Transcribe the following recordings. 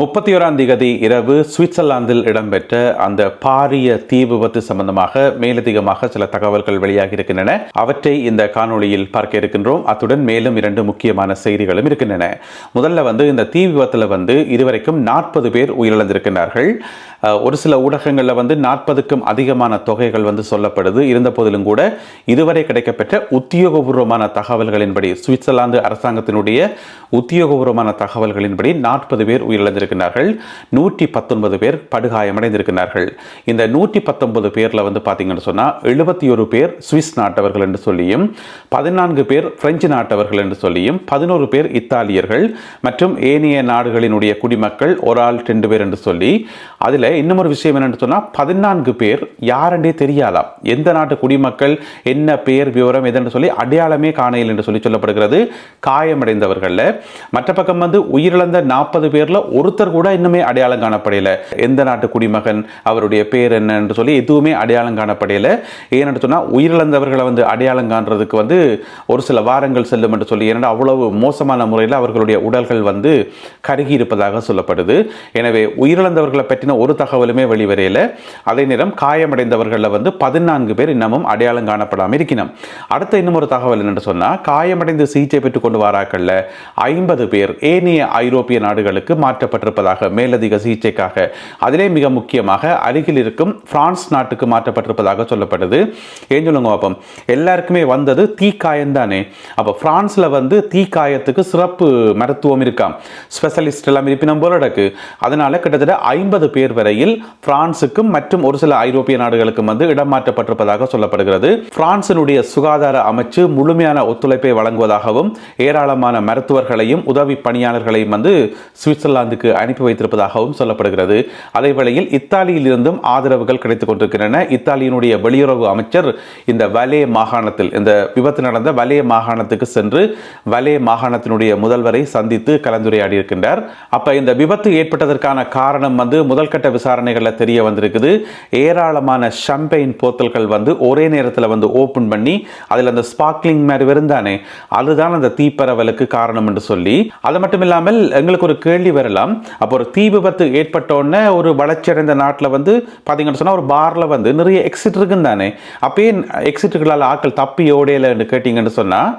முப்பத்தி ஓராம் திகதி இரவு சுவிட்சர்லாந்தில் இடம்பெற்ற அந்த பாரிய தீ விபத்து சம்பந்தமாக மேலதிகமாக சில தகவல்கள் வெளியாகி இருக்கின்றன அவற்றை இந்த காணொளியில் பார்க்க இருக்கின்றோம். அத்துடன் மேலும் இரண்டு முக்கியமான செய்திகளும் இருக்கின்றன. முதல்ல வந்து இந்த தீ விபத்தில் வந்து இதுவரைக்கும் நாற்பது பேர் உயிரிழந்திருக்கிறார்கள். ஒரு சில ஊடகங்களில் வந்து நாற்பதுக்கும் அதிகமான தொகைகள் வந்து சொல்லப்படுது. இருந்த போதிலும் கூட இதுவரை கிடைக்கப்பெற்ற உத்தியோகபூர்வமான தகவல்களின்படி சுவிட்சர்லாந்து அரசாங்கத்தினுடைய உத்தியோகபூர்வமான தகவல்களின்படி நாற்பது பேர் உயிரிழந்திருக்கிறார்கள். நூற்றி பத்தொன்பது பேர் படுகாயமடைந்திருக்கிறார்கள். இந்த நூற்றி பத்தொன்பது பேரில் வந்து பார்த்தீங்கன்னு சொன்னால் எழுபத்தி ஒரு பேர் சுவிஸ் நாட்டவர்கள் என்று சொல்லியும் பதினான்கு பேர் பிரெஞ்சு நாட்டவர்கள் என்று சொல்லியும் பதினோரு பேர் இத்தாலியர்கள் மற்றும் ஏனைய நாடுகளினுடைய குடிமக்கள் ஒரு ஆள் ரெண்டு பேர் என்று சொல்லி அதில் இன்னும் ஒரு விஷயம் என்னென்னு சொன்னால் பதினான்கு பேர் யாரென்றே தெரியாதாம் எந்த நாட்டு குடிமக்கள் என்ன பேர் விவரம் எதென்று சொல்லி அடையாளமே காணையில் என்று சொல்லி சொல்லப்படுகிறது. காயமடைந்தவர்களில். மற்ற பக்கம் வந்து உயிரிழந்த நாற்பது பேரில் ஒரு ஒருத்தர் கூட இன்னுமே அடையாளம் காணப்படையில. எந்த நாட்டு குடிமகன் அவருடைய பேர் என்னன்னு என்று சொல்லி எதுவுமே அடையாளம் காணப்படையில. ஏன்னு சொன்னா உயிரிழந்தவர்களை வந்து அடையாளம் காண்றதுக்கு வந்து ஒரு சில வாரங்கள் செல்லும் என்று சொல்லி ஏன்னா அவ்வளவு மோசமான முறையில் அவர்களுடைய உடல்கள் வந்து கருகி இருப்பதாக சொல்லப்படுது. எனவே உயிரிழந்தவர்களை பற்றின ஒரு தகவலுமே வெளிவரையில அதே நேரம் காயமடைந்தவர்களில் வந்து பதினான்கு பேர் இன்னமும் அடையாளம் காணப்படாமல் இருக்கணும் அடுத்த இன்னும் ஒரு தகவல் என்னென்னு சொன்னால் காயமடைந்து சிகிச்சை பெற்றுக் கொண்டு வாராக்கள்ல ஐம்பது பேர் ஏனைய ஐரோப்பிய நாடுகளுக்கு மாற்றப்பட்டிருப்பதாக மேலதிக சிகிச்சைக்காக. அதிலே மிக முக்கியமாக அருகில் இருக்கும் பிரான்ஸ் நாட்டுக்கு மாற்றப்பட்டிருப்பதாக சொல்லப்படுது. ஏன் சொல்லுங்க பாப்போம். எல்லாருக்குமே வந்தது தீக்காயம் தானே. அப்போ பிரான்ஸில் வந்து தீக்காயத்துக்கு சிறப்பு மருத்துவம் இருக்காம் ஸ்பெஷலிஸ்ட் எல்லாம் இருப்பினம் போல நடக்கு அதனால கிட்டத்தட்ட ஐம்பது பேர் வரையில் பிரான்ஸுக்கும் மற்றும் ஒரு சில ஐரோப்பிய நாடுகளுக்கும் வந்து இடமாற்றப்பட்டிருப்பதாக சொல்லப்படுகிறது. பிரான்சினுடைய சுகாதார அமைச்சு முழுமையான ஒத்துழைப்பை வழங்குவதாகவும் ஏராளமான மருத்துவர்களையும் உதவி பணியாளர்களையும் வந்து சுவிட்சர்லாந்துக்கு அனுப்பி வைத்திருப்பதாகவும் சொல்லப்படுகிறது. அதே வேளையில் இத்தாலியில் இருந்தும் ஆதரவுகள் கிடைத்துக் கொண்டிருக்கின்றன. இத்தாலியினுடைய வெளியுறவு அமைச்சர் இந்த வலே மாகாணத்தில் இந்த விபத்து நடந்த வலே மாகாணத்துக்கு சென்று வலே மாகாணத்தினுடைய முதல்வரை சந்தித்து கலந்துரையாடி இருக்கின்றார் அப்ப இந்த விபத்து ஏற்பட்டதற்கான காரணம் வந்து முதல்கட்ட விசாரணைகளில் தெரிய வந்திருக்குது. ஏராளமான ஷம்பெயின் போத்தல்கள் வந்து ஒரே நேரத்தில் வந்து ஓபன் பண்ணி அதில் அந்த ஸ்பார்க்லிங் மாதிரி இருந்தானே அதுதான் அந்த தீப்பரவலுக்கு காரணம் என்று சொல்லி அது மட்டும் இல்லாமல் எங்களுக்கு ஒரு கேள்வி வரலாம். அப்போ ஒரு தீ விபத்து ஏற்பட்ட உடனே ஒரு வளர்ச்சியடைந்த நாட்டில் வந்து பார்த்தீங்கன்னு சொன்னால் ஒரு பாரில் வந்து நிறைய எக்ஸிட் இருக்குன்னு தானே. அப்பயே எக்ஸிட்டுகளால் ஆட்கள் தப்பி ஓடையிலன்னு கேட்டிங்கன்னு சொன்னால்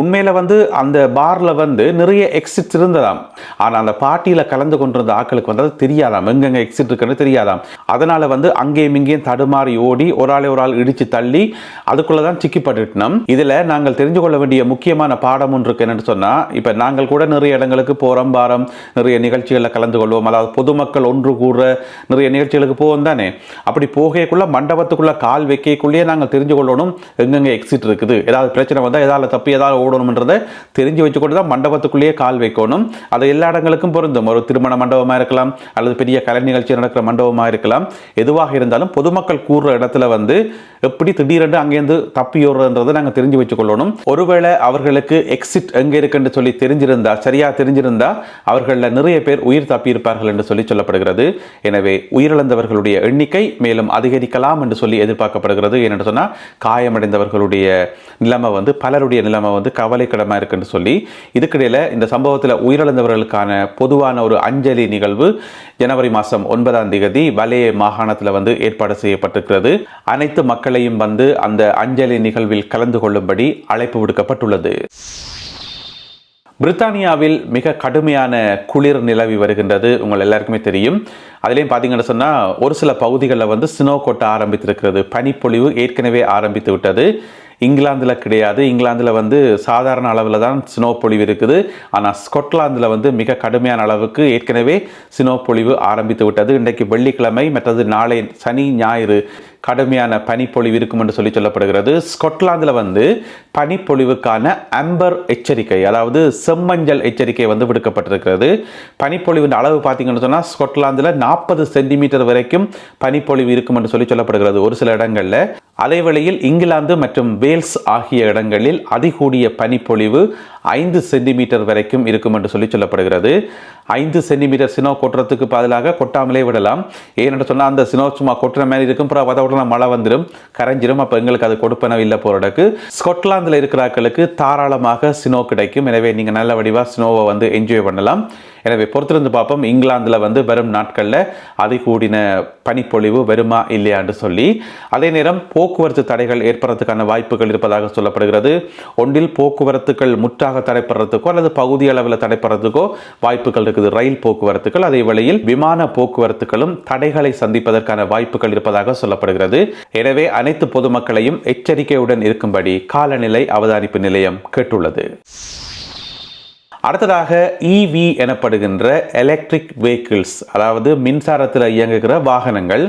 உண்மையில் வந்து அந்த பாரில் வந்து நிறைய எக்ஸிட்ஸ் இருந்ததாம். ஆனால் அந்த பார்ட்டியில் கலந்து கொண்டிருந்த ஆட்களுக்கு வந்து அது தெரியாதாம். எங்கெங்க எக்ஸிட் இருக்குன்னு தெரியாதாம். அதனால் வந்து அங்கேயும் இங்கேயும் தடுமாறி ஓடி ஒரு ஆளை ஒரு ஆள் இடித்து தள்ளி அதுக்குள்ளே தான் சிக்கிப்பட்டுட்டோம். இதில் நாங்கள் தெரிஞ்சு கொள்ள வேண்டிய முக்கியமான பாடம் ஒன்று இருக்கு என்னென்னு சொன்னால் இப்போ நாங்கள் கூட நிறைய இடங்களுக்கு போகிறோம் வாரம் நிறைய நிகழ்ச்சிகள் நிகழ்ச்சிகளில் கலந்து கொள்வோம் அதாவது பொதுமக்கள் ஒன்று கூற நிறைய நிகழ்ச்சிகளுக்கு போவோம் தானே? அப்படி போகக்குள்ள மண்டபத்துக்குள்ள கால் வைக்கக்குள்ளேயே நாங்கள் தெரிஞ்சு கொள்ளணும். எங்கெங்க எக்ஸிட் இருக்குது? ஏதாவது பிரச்சனை வந்தால் ஏதாவது தப்பி ஏதாவது ஓடணும்ன்றதை தெரிஞ்சு வச்சுக்கொண்டு தான் மண்டபத்துக்குள்ளேயே கால் வைக்கணும். அது எல்லா இடங்களுக்கும் பொருந்தும். ஒரு திருமண மண்டபமாக இருக்கலாம் அல்லது பெரிய கலை நிகழ்ச்சி நடக்கிற மண்டபமாக இருக்கலாம். எதுவாக இருந்தாலும் பொதுமக்கள் கூறுற இடத்துல வந்து எப்படி திடீரென்று அங்கேருந்து தப்பி ஓடுறதுன்றதை நாங்கள் தெரிஞ்சு வச்சுக்கொள்ளணும். ஒருவேளை அவர்களுக்கு எக்ஸிட் எங்கே இருக்குன்னு சொல்லி தெரிஞ்சிருந்தா சரியா தெரிஞ்சிருந்தா அவர்களில் நிறைய பேர் உயிர் தப்பியிருப்பார்கள் என்று சொல்லி சொல்லப்படுகிறது. எனவே உயிரிழந்தவர்களுடைய எண்ணிக்கை மேலும் அதிகரிக்கலாம் என்று சொல்லி எதிர்பார்க்கப்படுகிறது. ஏனென்று சொன்னால் காயமடைந்தவர்களுடைய நிலைமை வந்து பலருடைய நிலைமை வந்து கவலைக்கிடமாக இருக்குன்னு சொல்லி இதுக்கிடையில் இந்த சம்பவத்தில் உயிரிழந்தவர்களுக்கான பொதுவான ஒரு அஞ்சலி நிகழ்வு ஜனவரி மாதம் ஒன்பதாம் தேதி வலைய மாகாணத்தில் வந்து ஏற்பாடு செய்யப்பட்டிருக்கிறது. அனைத்து மக்களையும் வந்து அந்த அஞ்சலி நிகழ்வில் கலந்து கொள்ளும்படி அழைப்பு விடுக்கப்பட்டுள்ளது. பிரித்தானியாவில் மிக கடுமையான குளிர் நிலவி வருகின்றது உங்கள் எல்லாருக்குமே தெரியும். அதுலேயும் பார்த்தீங்கன்னு சொன்னால் ஒரு சில பகுதிகளில் வந்து ஸ்னோ கொட்ட ஆரம்பித்திருக்கிறது. பனிப்பொழிவு ஏற்கனவே ஆரம்பித்து விட்டது. இங்கிலாந்தில் கிடையாது. இங்கிலாந்தில் வந்து சாதாரண அளவில் தான் ஸ்னோ பொழிவு இருக்குது. ஆனால் ஸ்கொட்லாந்தில் வந்து மிக கடுமையான அளவுக்கு ஏற்கனவே ஸ்னோ பொழிவு ஆரம்பித்து விட்டது. இன்றைக்கு வெள்ளிக்கிழமை மற்றது நாளை சனி ஞாயிறு கடுமையான பனிப்பொழிவு இருக்கும் என்று சொல்லி சொல்லப்படுகிறது. ஸ்கொட்லாந்தில் வந்து பனிப்பொழிவுக்கான அம்பர் எச்சரிக்கை அதாவது செம்மஞ்சள் எச்சரிக்கை வந்து விடுக்கப்பட்டிருக்கிறது. பனிப்பொழிவின் அளவு பார்த்தீங்கன்னு சொன்னால் ஸ்கொட்லாந்தில் நாற்பது சென்டிமீட்டர் வரைக்கும் பனிப்பொழிவு இருக்கும் என்று சொல்லி சொல்லப்படுகிறது ஒரு சில இடங்களில். அதே இங்கிலாந்து மற்றும் வேல்ஸ் ஆகிய இடங்களில் அதிகூடிய பனிப்பொழிவு ஐந்து சென்டிமீட்டர் வரைக்கும் இருக்கும் என்று சொல்லி சொல்லப்படுகிறது. ஐந்து சென்டிமீட்டர் சினோ கொட்டுறதுக்கு பதிலாக கொட்டாமலே விடலாம். ஏன்னு சொன்னால் அந்த சினோ சும்மா கொட்டுற மாதிரி இருக்கும். அப்புறம் வத உடனே மழை வந்துடும் கரைஞ்சிரும். அப்போ எங்களுக்கு அது கொடுப்பன இல்லை போகிறதுக்கு ஸ்கொட்லாந்தில் இருக்கிறாக்களுக்கு தாராளமாக சினோ கிடைக்கும். எனவே நீங்கள் நல்ல வடிவாக ஸ்னோவை வந்து என்ஜாய் பண்ணலாம். எனவே பொறுத்திருந்து பார்ப்போம். இங்கிலாந்தில் வந்து வரும் நாட்களில் அதிகூடின பனிப்பொழிவு வருமா இல்லையான்னு சொல்லி. அதே நேரம் போக்குவரத்து தடைகள் ஏற்படுறதுக்கான வாய்ப்புகள் இருப்பதாக சொல்லப்படுகிறது. ஒன்றில் போக்குவரத்துகள் முற்றாக தடைப்படுறதுக்கோ அல்லது பகுதி அளவில் தடைப்படுறதுக்கோ வாய்ப்புகள் இருக்குது. ரயில் போக்குவரத்துகள் அதே வேளையில் விமான போக்குவரத்துகளும் தடைகளை சந்திப்பதற்கான வாய்ப்புகள் இருப்பதாக சொல்லப்படுகிறது. எனவே அனைத்து பொதுமக்களையும் எச்சரிக்கையுடன் இருக்கும்படி காலநிலை அவதானிப்பு நிலையம் கேட்டுள்ளது. அடுத்ததாக இவி எனப்படுகின்ற எலக்ட்ரிக் வெஹிக்கிள்ஸ் அதாவது மின்சாரத்தில் இயங்குகிற வாகனங்கள்.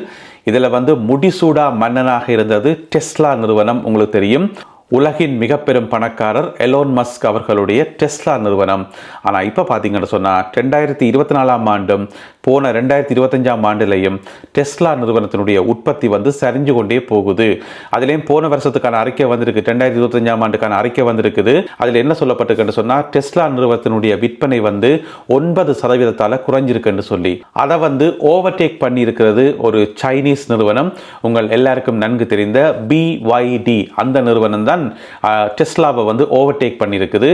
இதில் வந்து முடிசூடா மன்னனாக இருந்தது டெஸ்லா நிறுவனம் உங்களுக்கு தெரியும். உலகின் மிக பெரும் பணக்காரர் எலோன் மஸ்க் அவர்களுடைய டெஸ்லா நிறுவனம். ஆனால் இப்போ பார்த்தீங்கன்னு சொன்னால் ரெண்டாயிரத்தி இருபத்தி நாலாம் ஆண்டும் போன ரெண்டாயிரத்தி இருபத்தஞ்சாம் ஆண்டுலேயும் டெஸ்லா நிறுவனத்தினுடைய உற்பத்தி வந்து சரிஞ்சு கொண்டே போகுது. அதுலேயும் போன வருஷத்துக்கான அறிக்கை வந்திருக்கு ரெண்டாயிரத்தி இருபத்தஞ்சாம் ஆண்டுக்கான அறிக்கை வந்திருக்குது. அதில் என்ன சொல்லப்பட்டிருக்குன்னு சொன்னால் டெஸ்லா நிறுவனத்தினுடைய விற்பனை வந்து ஒன்பது சதவீதத்தால் குறைஞ்சிருக்குன்னு சொல்லி. அதை வந்து ஓவர்டேக் பண்ணியிருக்கிறது ஒரு சைனீஸ் நிறுவனம். உங்கள் எல்லாருக்கும் நன்கு தெரிந்த பிஒய்டி அந்த நிறுவனம் தான் டெஸ்லாவை வந்து ஓவர்டேக் பண்ணியிருக்குது.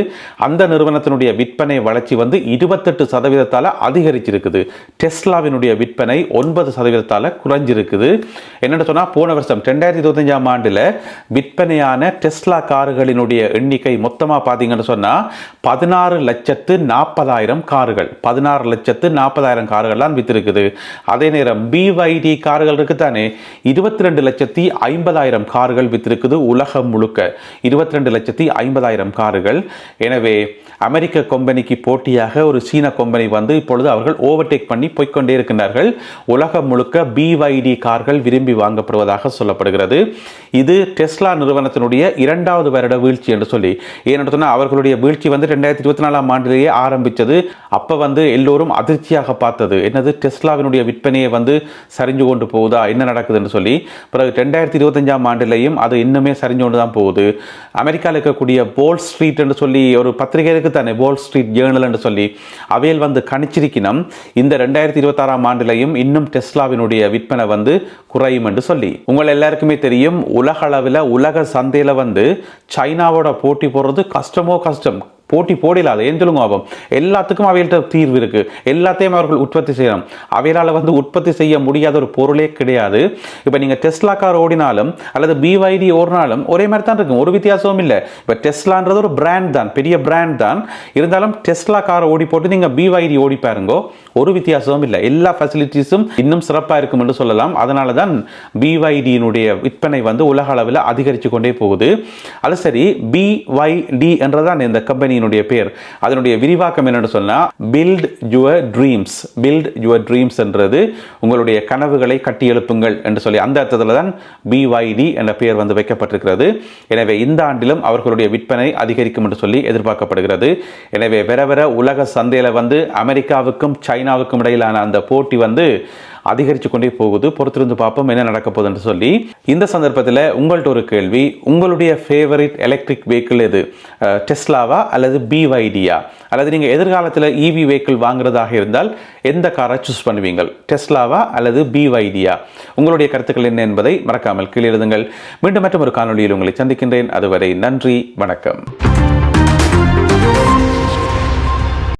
அந்த நிறுவனத்தினுடைய விற்பனை வளர்ச்சி வந்து இருபத்தெட்டு சதவீதத்தால் அதிகரிச்சிருக்குது. டெஸ்லாவினுடைய விற்பனை ஒன்பது சதவீதத்தால் குறைஞ்சிருக்குது. என்னென்னு சொன்னால் போன வருஷம் ரெண்டாயிரத்தி இருபத்தஞ்சாம் ஆண்டில் விற்பனையான டெஸ்லா கார்களினுடைய எண்ணிக்கை மொத்தமாக பார்த்தீங்கன்னு சொன்னால் பதினாறு லட்சத்து நாற்பதாயிரம் கார்கள் பதினாறு லட்சத்து நாற்பதாயிரம் கார்கள்லாம் வித்திருக்குது. அதே நேரம் பிவைடி கார்கள் இருக்குதானே இருபத்தி ரெண்டு லட்சத்தி ஐம்பதாயிரம் கார்கள் வித்திருக்குது உலகம் முழுக்க. இருபத்தி ரெண்டு லட்சத்தி ஐம்பதாயிரம் கார்கள். எனவே அமெரிக்க கம்பெனிக்கு போட்டியாக ஒரு சீன கம்பெனி வந்து இப்பொழுது அவர்கள் ஓவர்டேக் பண்ணி போய்க்கொண்டே இருக்கின்றார்கள். உலகம் முழுக்க பிவைடி கார்கள் விரும்பி வாங்கப்படுவதாக சொல்லப்படுகிறது. இது டெஸ்லா நிறுவனத்தினுடைய இரண்டாவது வருட வீழ்ச்சி என்று சொல்லி ஏனென்று அவர்களுடைய வீழ்ச்சி வந்து ரெண்டாயிரத்தி இருபத்தி நாலாம் ஆண்டிலேயே ஆரம்பித்தது. அப்போ வந்து எல்லோரும் அதிர்ச்சியாக பார்த்தது. என்னது டெஸ்லாவினுடைய விற்பனையை வந்து சரிஞ்சு கொண்டு போகுதா என்ன நடக்குதுன்னு சொல்லி பிறகு ரெண்டாயிரத்தி இருபத்தஞ்சாம் ஆண்டிலேயும் அது இன்னுமே சரிஞ்சு கொண்டு தான் போகுது. அமெரிக்காவில் இருக்கக்கூடிய போல் ஸ்ட்ரீட் என்று சொல்லி ஒரு பத்திரிகை இருக்குது தானே போல் ஸ்ட்ரீட் ஜேர்னல் என்று சொல்லி. அவையில் வந்து கணிச்சிருக்கினம் இந்த ரெண்டாயிரத்தி இருபத்தாறாம் ஆண்டிலையும் இன்னும் டெஸ்லாவினுடைய விற்பனை வந்து குறையும் என்று சொல்லி. உங்கள் எல்லாருக்குமே தெரியும் உலக அளவில் உலக சந்தையில் வந்து சைனாவோட போட்டி போடுறது கஷ்டமோ கஷ்டம். போட்டி போடலாது. ஏன் சொல்லுங்க ஆகும் எல்லாத்துக்கும் அவையிட்ட தீர்வு இருக்கு. எல்லாத்தையும் அவர்கள் உற்பத்தி செய்யணும் அவையால் வந்து உற்பத்தி செய்ய முடியாத ஒரு பொருளே கிடையாது. இப்போ நீங்கள் டெஸ்லா கார் ஓடினாலும் அல்லது பிவைடி ஓடினாலும் ஒரே மாதிரி தான் இருக்கும். ஒரு வித்தியாசமும் இல்லை. இப்போ டெஸ்லான்றது ஒரு பிராண்ட் தான். பெரிய பிராண்ட் தான். இருந்தாலும் டெஸ்லா காரை ஓடி போட்டு நீங்கள் பிவைடி ஓடி பாருங்கோ. ஒரு வித்தியாசமும் இல்லை. எல்லா ஃபெசிலிட்டிஸும் இன்னும் சிறப்பாக இருக்கும் என்று சொல்லலாம். அதனால தான் பிவைடியினுடைய விற்பனை வந்து உலக அளவில் அதிகரித்து கொண்டே போகுது. அது சரி பிஒய்டி என்றதான் இந்த கம்பெனியினுடைய பேர். அதனுடைய விரிவாக்கம் என்னென்னு சொன்னால் build your dreams build your dreams என்றது உங்களுடைய கனவுகளை கட்டி எழுப்புங்கள் என்று சொல்லி அந்த அர்த்தத்தில் தான் பிஒய்டி என்ற பெயர் வந்து வைக்கப்பட்டிருக்கிறது. எனவே இந்த ஆண்டிலும் அவர்களுடைய விற்பனை அதிகரிக்கும் என்று சொல்லி எதிர்பார்க்கப்படுகிறது. எனவே வர வர உலக சந்தையில் வந்து அமெரிக்காவுக்கும் சைனாவுக்கும் இடையிலான அந்த போட்டி வந்து அதிகரித்து கொண்டே போகுது. பொறுத்திருந்து பார்ப்போம் என்ன நடக்க போகுதுன்னு சொல்லி. இந்த சந்தர்ப்பத்தில் உங்கள்கிட்ட ஒரு கேள்வி. உங்களுடைய ஃபேவரட் எலக்ட்ரிக் வெஹிக்கிள் எது? டெஸ்லாவா அல்லது பிவைடியா அல்லது நீங்கள் எதிர்காலத்தில் இவி வெஹிக்கிள் வாங்குறதாக இருந்தால் எந்த காரை சூஸ் பண்ணுவீங்கள்? டெஸ்லாவா அல்லது பிவைடியா உங்களுடைய கருத்துக்கள் என்ன என்பதை மறக்காமல் கீழே எழுதுங்கள். மீண்டும் மற்றும் ஒரு காணொலியில் உங்களை சந்திக்கின்றேன். அதுவரை நன்றி வணக்கம்.